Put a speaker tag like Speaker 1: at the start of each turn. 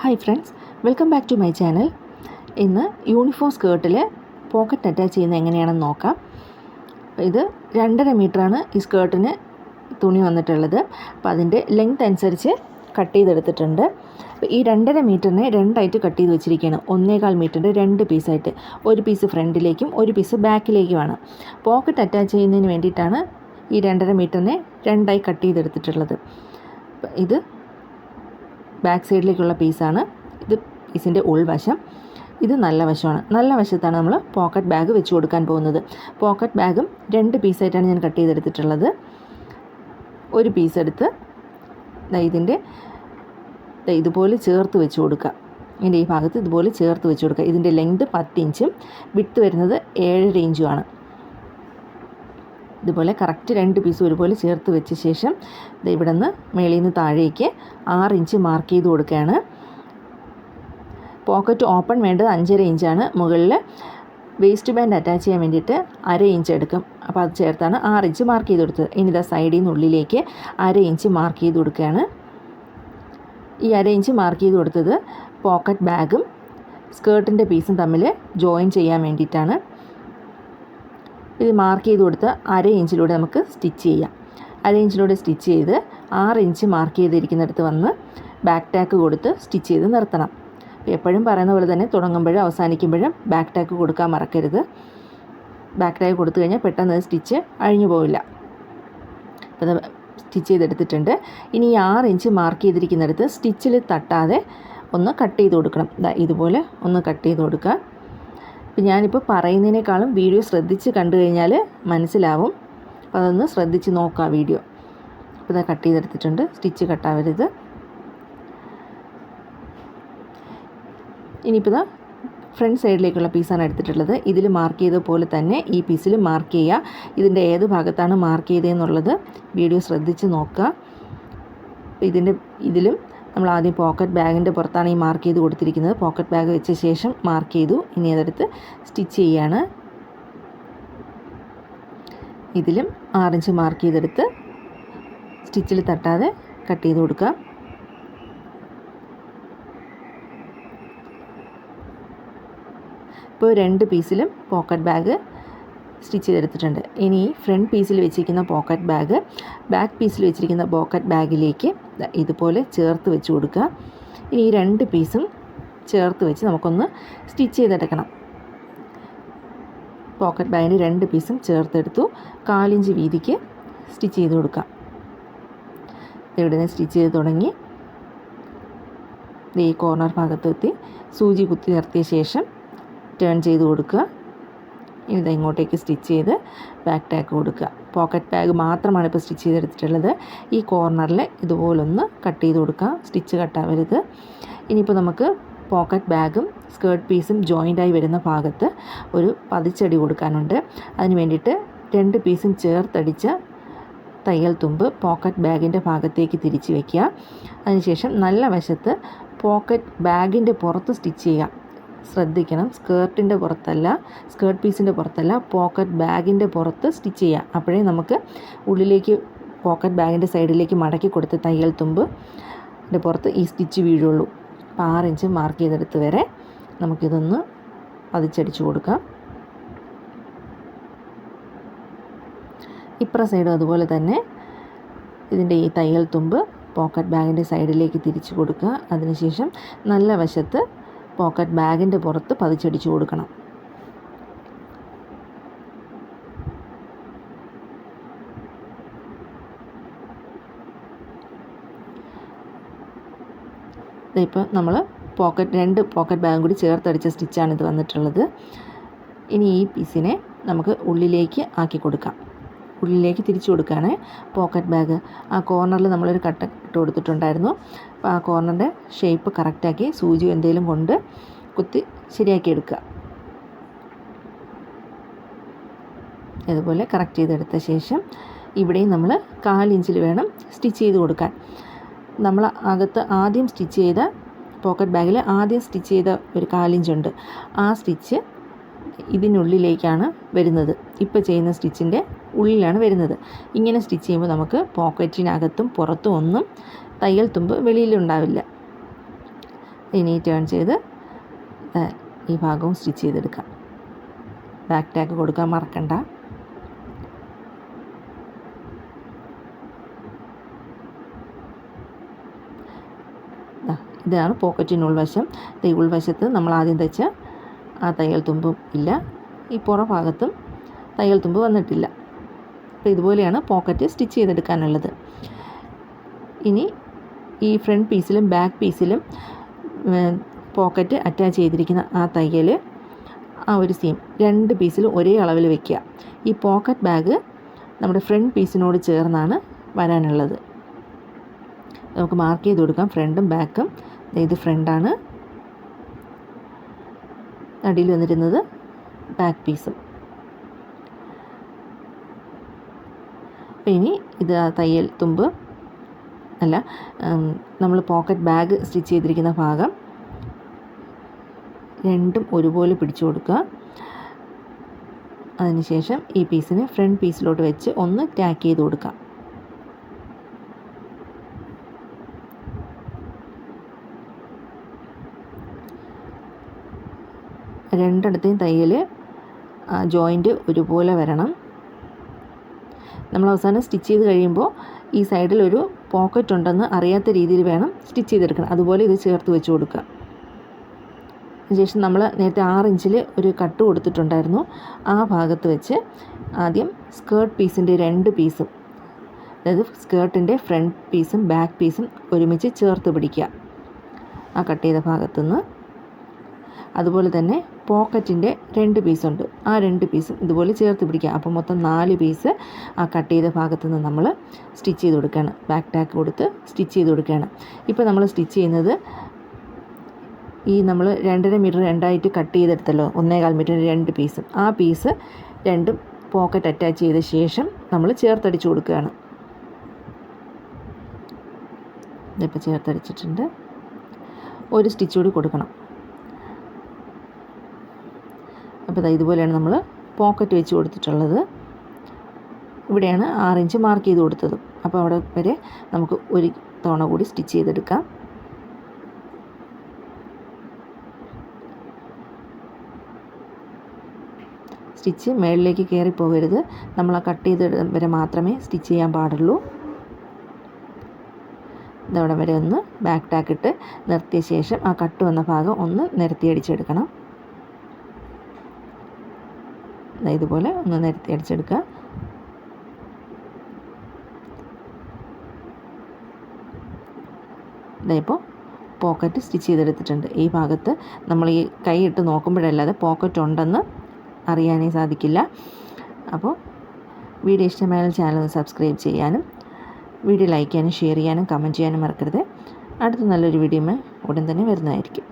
Speaker 1: Hi friends welcome back to my channel ഇന്ന് uniform സ്കേർട്ടിൽ pocket attach ചെയ്യുന്നത് എങ്ങനെയാണെന്ന് നോക്കാം. ഇത് രണ്ടര മീറ്ററാണ് ഈ സ്കേർട്ടിന് തുണി വന്നിട്ടുള്ളത്. അപ്പോൾ അതിന്റെ ലെങ്ത് അനുസരിച്ച് കട്ട് ചെയ്തെടുത്തിട്ടുണ്ട്. അപ്പോൾ ഈ രണ്ടര മീറ്ററിനെ രണ്ടായിട്ട് കട്ട് ചെയ്ത് വെച്ചിരിക്കുകയാണ്. ഒന്നേകാൽ മീറ്ററിന്റെ രണ്ട് പീസായിട്ട് ഒരു പീസ് ഫ്രണ്ടിലേക്കും ഒരു പീസ് ബാക്കിലേക്കുമാണ് പോക്കറ്റ് അറ്റാച്ച് ചെയ്യുന്നതിന് വേണ്ടിയിട്ടാണ് ഈ രണ്ടര മീറ്ററിനെ രണ്ടായി കട്ട് ചെയ്തെടുത്തിട്ടുള്ളത്. ഇത് ബാക്ക് സൈഡിലേക്കുള്ള പീസാണ്. ഇത് പീസിന്റെ ഉൾവശം. ഇത് നല്ല വശമാണ്. നല്ല വശത്താണ് നമ്മൾ പോക്കറ്റ് ബാഗ് വെച്ച് കൊടുക്കാൻ പോകുന്നത്. പോക്കറ്റ് ബാഗും രണ്ട് പീസായിട്ടാണ് ഞാൻ കട്ട് ചെയ്തെടുത്തിട്ടുള്ളത്. ഒരു പീസ് എടുത്ത് ഇതിന്റെ ഇതുപോലെ ചേർത്ത് വെച്ച് കൊടുക്കുക. ഇതിന്റെ ഈ ഭാഗത്ത് ഇതുപോലെ ചേർത്ത് വെച്ച് കൊടുക്കുക. ഇതിന്റെ ലെങ്ത് പത്ത് ഇഞ്ചും വിട്ട് വരുന്നത് ഏഴര ഇഞ്ചുമാണ്. ഇതുപോലെ കറക്റ്റ് രണ്ട് പീസ് ഒരുപോലെ ചേർത്ത് വെച്ച ശേഷം ഇവിടെ നിന്ന് മേളിൽ നിന്ന് താഴേക്ക് ആറ് ഇഞ്ച് മാർക്ക് ചെയ്ത് കൊടുക്കുകയാണ്. പോക്കറ്റ് ഓപ്പൺ വേണ്ടത് അഞ്ചര ഇഞ്ചാണ് മുകളിൽ വേസ്റ്റ് ബാൻഡ് അറ്റാച്ച് ചെയ്യാൻ വേണ്ടിയിട്ട് അര ഇഞ്ച് എടുക്കും. അപ്പോൾ അത് ചേർത്താണ് ആറ് ഇഞ്ച് മാർക്ക് ചെയ്ത് കൊടുത്തത്. ഇനി ഇതാ സൈഡിൽ നിന്ന് ഉള്ളിലേക്ക് അര ഇഞ്ച് മാർക്ക് ചെയ്ത് കൊടുക്കുകയാണ്. ഈ അര ഇഞ്ച് മാർക്ക് ചെയ്ത് കൊടുത്തത് പോക്കറ്റ് ബാഗും സ്കേർട്ടിന്റെ പീസും തമ്മിൽ ജോയിൻ ചെയ്യാൻ വേണ്ടിയിട്ടാണ്. ഇത് മാർക്ക് ചെയ്ത് കൊടുത്ത് അര ഇഞ്ചിലൂടെ നമുക്ക് സ്റ്റിച്ച് ചെയ്യാം. അര ഇഞ്ചിലൂടെ സ്റ്റിച്ച് ചെയ്ത് ആറ് ഇഞ്ച് മാർക്ക് ചെയ്തിരിക്കുന്നിടത്ത് വന്ന് ബാക്ക് ടാക്ക് കൊടുത്ത് സ്റ്റിച്ച് ചെയ്ത് നിർത്തണം. എപ്പോഴും പറയുന്ന പോലെ തന്നെ തുടങ്ങുമ്പോഴും അവസാനിക്കുമ്പോഴും ബാക്ക് ടാക്ക് കൊടുക്കാൻ മറക്കരുത്. ബാക്ക് ടാക്ക് കൊടുത്തു കഴിഞ്ഞാൽ പെട്ടെന്ന് സ്റ്റിച്ച് അഴിഞ്ഞു പോവില്ല. അപ്പോൾ സ്റ്റിച്ച് ചെയ്തെടുത്തിട്ടുണ്ട്. ഇനി ഈ ആറ് ഇഞ്ച് മാർക്ക് ചെയ്തിരിക്കുന്നിടത്ത് സ്റ്റിച്ചിൽ തട്ടാതെ ഒന്ന് കട്ട് ചെയ്ത് കൊടുക്കണം. ഇതുപോലെ ഒന്ന് കട്ട് ചെയ്ത് കൊടുക്കുക. അപ്പം ഞാനിപ്പോൾ പറയുന്നതിനേക്കാളും വീഡിയോ ശ്രദ്ധിച്ച് കണ്ടു കഴിഞ്ഞാൽ മനസ്സിലാവും. അപ്പോൾ അതൊന്ന് ശ്രദ്ധിച്ച് നോക്കുക വീഡിയോ. അപ്പോൾ ഇതാ കട്ട് ചെയ്തെടുത്തിട്ടുണ്ട്. സ്റ്റിച്ച് കട്ടാവരുത് ഇനിയിപ്പോൾ ഇതാ ഫ്രണ്ട് സൈഡിലേക്കുള്ള പീസാണ് എടുത്തിട്ടുള്ളത്. ഇതിൽ മാർക്ക് ചെയ്ത പോലെ തന്നെ ഈ പീസിൽ മാർക്ക് ചെയ്യുക. ഇതിന്റെ ഏത് ഭാഗത്താണ് മാർക്ക് ചെയ്തതെന്നുള്ളത് വീഡിയോ ശ്രദ്ധിച്ച് നോക്കുക. ഇതിന്റെ ഇതിലും നമ്മൾ ആദ്യം പോക്കറ്റ് ബാഗിന്റെ പുറത്താണ് ഈ മാർക്ക് ചെയ്ത് കൊടുത്തിരിക്കുന്നത്. പോക്കറ്റ് ബാഗ് വെച്ച ശേഷം മാർക്ക് ചെയ്തു. ഇനി അതെടുത്ത് സ്റ്റിച്ച് ചെയ്യാണ്. ഇതിലും ആറിഞ്ച് മാർക്ക് ചെയ്തെടുത്ത് സ്റ്റിച്ചിൽ തട്ടാതെ കട്ട് ചെയ്ത് കൊടുക്കാം. ഇപ്പോൾ രണ്ട് പീസിലും പോക്കറ്റ് ബാഗ് സ്റ്റിച്ച് ചെയ്തെടുത്തിട്ടുണ്ട്. ഇനി ഫ്രണ്ട് പീസിൽ വെച്ചിരിക്കുന്ന പോക്കറ്റ് ബാഗ് ബാക്ക് പീസിൽ വെച്ചിരിക്കുന്ന പോക്കറ്റ് ബാഗിലേക്ക് ഇതുപോലെ ചേർത്ത് വെച്ച് കൊടുക്കുക. ഇനി ഈ രണ്ട് പീസും ചേർത്ത് വെച്ച് നമുക്കൊന്ന് സ്റ്റിച്ച് ചെയ്തെടുക്കണം. പോക്കറ്റ് ബാഗിന് രണ്ട് പീസും ചേർത്തെടുത്തു. കാലിഞ്ച് വീതിക്ക് സ്റ്റിച്ച് ചെയ്ത് കൊടുക്കാം ഇവിടെ നിന്ന് സ്റ്റിച്ച് ചെയ്ത് തുടങ്ങി. ഈ കോർണർ ഭാഗത്തെത്തി. സൂചി കുത്തി നിർത്തിയ ശേഷം ടേൺ ചെയ്ത് കൊടുക്കുക. ഇത് ഇങ്ങോട്ടേക്ക് സ്റ്റിച്ച് ചെയ്ത് ബാക്ക് ടാക്ക് കൊടുക്കുക. പോക്കറ്റ് ബാഗ് മാത്രമാണ് ഇപ്പോൾ സ്റ്റിച്ച് ചെയ്തെടുത്തിട്ടുള്ളത്. ഈ കോർണറിൽ ഇതുപോലൊന്ന് കട്ട് ചെയ്ത് കൊടുക്കുക സ്റ്റിച്ച് കട്ടാവരുത് ഇനിയിപ്പോൾ നമുക്ക് പോക്കറ്റ് ബാഗും സ്കേർട്ട് പീസും ജോയിന്റായി വരുന്ന ഭാഗത്ത് ഒരു പതിച്ചടി കൊടുക്കാനുണ്ട്. അതിന് വേണ്ടിയിട്ട് രണ്ട് പീസും ചേർത്തടിച്ച തയ്യൽ തുമ്പ് പോക്കറ്റ് ബാഗിന്റെ ഭാഗത്തേക്ക് തിരിച്ച് വയ്ക്കുക അതിനുശേഷം നല്ല വശത്ത് പോക്കറ്റ് ബാഗിന്റെ പുറത്ത് സ്റ്റിച്ച് ചെയ്യുക. ശ്രദ്ധിക്കണം. സ്കേർട്ടിന്റെ പുറത്തല്ല സ്കേർട്ട് പീസിന്റെ പുറത്തല്ല പോക്കറ്റ് ബാഗിന്റെ പുറത്ത് സ്റ്റിച്ച് ചെയ്യുക അപ്പോഴേ നമുക്ക് ഉള്ളിലേക്ക് പോക്കറ്റ് ബാഗിന്റെ സൈഡിലേക്ക് മടക്കി കൊടുത്ത് തയ്യൽ തുമ്പ് പുറത്ത് ഈ സ്റ്റിച്ച് വീഴുള്ളൂ. അപ്പോൾ ആറ് ഇഞ്ച് മാർക്ക് ചെയ്തെടുത്ത് വരെ നമുക്കിതൊന്ന് പതിച്ചടിച്ചു കൊടുക്കാം. ഇപ്പുറ സൈഡും അതുപോലെ തന്നെ ഇതിന്റെ ഈ തയ്യൽ തുമ്പ് പോക്കറ്റ് ബാഗിന്റെ സൈഡിലേക്ക് തിരിച്ചു കൊടുക്കുക. അതിനുശേഷം നല്ല വശത്ത് പോക്കറ്റ് ബാഗിന്റെ പുറത്ത് പതിച്ചടിച്ചു കൊടുക്കണം. ഇപ്പോൾ നമ്മൾ പോക്കറ്റ് രണ്ട് പോക്കറ്റ് ബാഗും കൂടി ചേർത്തടിച്ച സ്റ്റിച്ചാണ് ഇത് വന്നിട്ടുള്ളത്. ഇനി ഈ പീസിനെ നമുക്ക് ഉള്ളിലേക്ക് ആക്കി കൊടുക്കാം. ഉള്ളിലേക്ക് തിരിച്ചു കൊടുക്കുകയാണ്. Pocket bag. ആ കോർണറിൽ നമ്മളൊരു കട്ട് ഇട്ട് കൊടുത്തിട്ടുണ്ടായിരുന്നു. അപ്പോൾ ആ കോർണറിന്റെ ഷേപ്പ് കറക്റ്റാക്കി സൂചി എന്തെങ്കിലും കൊണ്ട് കുത്തി ശരിയാക്കി എടുക്കുക. ഇതുപോലെ കറക്റ്റ് ചെയ്തെടുത്ത ശേഷം ഇവിടെയും നമ്മൾ കാലിഞ്ചിൽ വേണം സ്റ്റിച്ച് ചെയ്ത് കൊടുക്കാൻ. നമ്മൾ അകത്ത് ആദ്യം സ്റ്റിച്ച് ചെയ്ത പോക്കറ്റ് ബാഗിൽ ആദ്യം സ്റ്റിച്ച് ചെയ്ത ഒരു കാലിഞ്ചുണ്ട് ആ സ്റ്റിച്ച് ഇതിനുള്ളിലേക്കാണ് വരുന്നത്. ഇപ്പോൾ ചെയ്യുന്ന സ്റ്റിച്ചിന്റെ ഉള്ളിലാണ് വരുന്നത്. ഇങ്ങനെ സ്റ്റിച്ച് ചെയ്യുമ്പോൾ നമുക്ക് പോക്കറ്റിനകത്തും പുറത്തും ഒന്നും തയ്യൽ തുമ്പ് വെളിയിലുണ്ടാവില്ല. ഇനി ടേൺ ചെയ്ത് ഈ ഭാഗവും സ്റ്റിച്ച് ചെയ്തെടുക്കാം. ബാക്ക് ടാക്ക് കൊടുക്കാൻ മറക്കണ്ട. ഇതാണ് പോക്കറ്റിന് ഉൾവശം. ഈ ഉൾവശത്ത് നമ്മൾ ആദ്യം തയ്ച്ച ആ തയ്യൽ തുമ്പും ഇല്ല. ഈ പുറഭാഗത്തും തയ്യൽ തുമ്പ് വന്നിട്ടില്ല. അപ്പോൾ ഇതുപോലെയാണ് പോക്കറ്റ് സ്റ്റിച്ച് ചെയ്തെടുക്കാനുള്ളത്. ഇനി ഈ ഫ്രണ്ട് പീസിലും ബാക്ക് പീസിലും പോക്കറ്റ് അറ്റാച്ച് ചെയ്തിരിക്കുന്ന ആ തയ്യൽ ആ ഒരു സീം രണ്ട് പീസിലും ഒരേ അളവിൽ വെക്കുക. ഈ പോക്കറ്റ് ബാഗ് നമ്മുടെ ഫ്രണ്ട് പീസിനോട് ചേർന്നാണ് വരാനുള്ളത്. നമുക്ക് മാർക്ക് ചെയ്ത് കൊടുക്കാം. ഫ്രണ്ടും ബാക്കും ഇത് ഫ്രണ്ടാണ് അടിയിൽ വന്നിരുന്നത് ബാക്ക് പീസും അപ്പോൾ ഇനി ഇത് ആ തയ്യൽ തുമ്പ്. അല്ല നമ്മൾ പോക്കറ്റ് ബാഗ് സ്റ്റിച്ച് ചെയ്തിരിക്കുന്ന ഭാഗം. രണ്ടും ഒരുപോലെ പിടിച്ചു കൊടുക്കുക. അതിനുശേഷം ഈ പീസിനെ ഫ്രണ്ട് പീസിലോട്ട് വെച്ച് ഒന്ന് ടാക്ക് ചെയ്ത് കൊടുക്കുക. രണ്ടിടത്തെയും തയ്യൽ ജോയിന്റ് ഒരുപോലെ വരണം. നമ്മൾ അവസാനം സ്റ്റിച്ച് ചെയ്ത് കഴിയുമ്പോൾ ഈ സൈഡിൽ ഒരു പോക്കറ്റ് ഉണ്ടെന്ന് അറിയാത്ത രീതിയിൽ വേണം സ്റ്റിച്ച് ചെയ്തെടുക്കണം അതുപോലെ ഇത് ചേർത്ത് വെച്ച് കൊടുക്കുക. അതിനുശേഷം നമ്മൾ നേരത്തെ ആറ് ഇഞ്ചിൽ ഒരു കട്ട് കൊടുത്തിട്ടുണ്ടായിരുന്നു. ആ ഭാഗത്ത് വെച്ച് ആദ്യം സ്കേർട്ട് പീസിന്റെ രണ്ട് പീസും അതായത് സ്കേർട്ടിന്റെ ഫ്രണ്ട് പീസും ബാക്ക് പീസും ഒരുമിച്ച് ചേർത്ത് പിടിക്കുക. ആ കട്ട് ചെയ്ത ഭാഗത്തുനിന്ന് അതുപോലെ തന്നെ പോക്കറ്റിന്റെ രണ്ട് പീസുണ്ട് ആ രണ്ട് പീസും ഇതുപോലെ ചേർത്ത് പിടിക്കുക അപ്പോൾ മൊത്തം നാല് പീസ് ആ കട്ട് ചെയ്ത ഭാഗത്ത് നിന്ന് നമ്മൾ സ്റ്റിച്ച് ചെയ്ത് കൊടുക്കുകയാണ്. ബാക്ക് ടാക്ക് കൊടുത്ത് സ്റ്റിച്ച് ചെയ്ത് കൊടുക്കുകയാണ്. ഇപ്പോൾ നമ്മൾ സ്റ്റിച്ച് ചെയ്യുന്നത് ഈ നമ്മൾ രണ്ടര മീറ്റർ രണ്ടായിട്ട് കട്ട് ചെയ്തെടുത്തല്ലോ. ഒന്നേകാൽ മീറ്റർ രണ്ട് പീസും ആ പീസ് രണ്ടും പോക്കറ്റ് അറ്റാച്ച് ചെയ്ത ശേഷം നമ്മൾ ചേർത്തടിച്ച് കൊടുക്കുകയാണ്. ഇതിപ്പോൾ ചേർത്തടിച്ചിട്ടുണ്ട്. ഒരു സ്റ്റിച്ച് കൂടി കൊടുക്കണം. അപ്പോൾ ഇതാ ഇതുപോലെയാണ് നമ്മൾ പോക്കറ്റ് വെച്ച് കൊടുത്തിട്ടുള്ളത്. ഇവിടെയാണ് ആറിഞ്ച് മാർക്ക് ചെയ്ത് കൊടുത്തത്. അപ്പോൾ അവിടെ വരെ നമുക്ക് ഒരു തവണ കൂടി സ്റ്റിച്ച് ചെയ്തെടുക്കാം. സ്റ്റിച്ച് മേളിലേക്ക് കയറി പോകരുത്. നമ്മൾ ആ കട്ട് ചെയ്ത് വരെ മാത്രമേ സ്റ്റിച്ച് ചെയ്യാൻ പാടുള്ളൂ. ഇതവിടെ വരെ ഒന്ന് ബാക്ക് ടാക്കിട്ട് നിർത്തിയ ശേഷം ആ കട്ട് വന്ന ഭാഗം ഒന്ന് നിരത്തി അടിച്ചെടുക്കണം. ഇതുപോലെ ഒന്ന് നിരത്തി അടിച്ചെടുക്കുക. ഇതായിപ്പോൾ പോക്കറ്റ് സ്റ്റിച്ച് ചെയ്തെടുത്തിട്ടുണ്ട്. ഈ ഭാഗത്ത് നമ്മൾ ഈ കൈ ഇട്ട് നോക്കുമ്പോഴല്ലാതെ പോക്കറ്റ് ഉണ്ടെന്ന് അറിയാനേ സാധിക്കില്ല. അപ്പോൾ വീഡിയോ ഇഷ്ടമായാലും ചാനൽ സബ്സ്ക്രൈബ് ചെയ്യാനും വീഡിയോ ലൈക്ക് ചെയ്യാനും ഷെയർ ചെയ്യാനും കമന്റ് ചെയ്യാനും മറക്കരുത്. അടുത്ത നല്ലൊരു വീഡിയോ ഉടൻ തന്നെ വരുന്നതായിരിക്കും.